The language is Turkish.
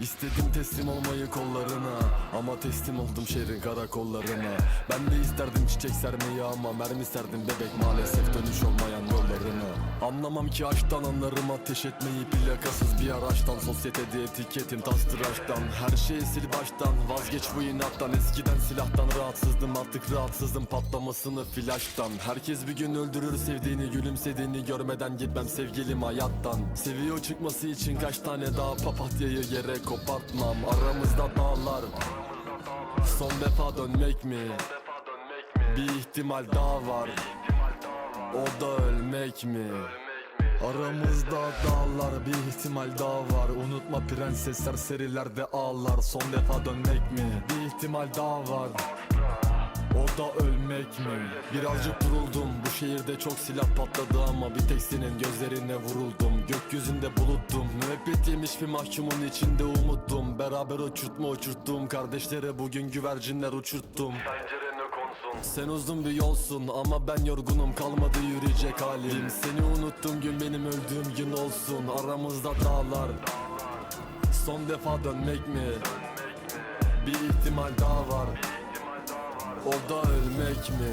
İstedim teslim olmayı kollarına Ama teslim oldum şehrin karakollarına. Ben de isterdim çiçek sermeyi ama Mermi serdim bebek maalesef dönüş olmayan yollarına. Anlamam ki aşktan anlarım ateş etmeyi Plakasız bir araçtan Sosyetede etiketim tas tıraştan. Her şeyi sil baştan Vazgeç bu inattan. Eskiden silahtan rahatsızdım artık rahatsızım Patlamasını flaştan. Herkes bir gün öldürür sevdiğini Gülümsediğini görmeden gitmem sevgilim hayattan. Seviyor çıkması için kaç tane daha papatyayı yere kopartmam. Aramızda dağlar Son defa dönmek mi? Bir ihtimal daha var O da ölmek mi? Aramızda dağlar bir ihtimal daha var Unutma prensesler serilerde ağlar Son defa dönmek mi? Bir ihtimal daha var o da ölmek mi? Birazcık duruldum Bu şehirde çok silah patladı ama Bir tek senin gözlerine vuruldum Gökyüzünde buluttum Müebbet yemiş bir mahkumun içinde umuttum. Beraber uçurtma uçurttum. Kardeşlere bugün güvercinler uçurttum. Pencerene konsun sen uzun bir yolsun ama ben yorgunum. Kalmadı yürüyecek halim. Seni unuttum gün benim öldüğüm gün olsun. Aramızda dağlar. Son defa dönmek mi? Bir ihtimal daha var. O da ölmek mi?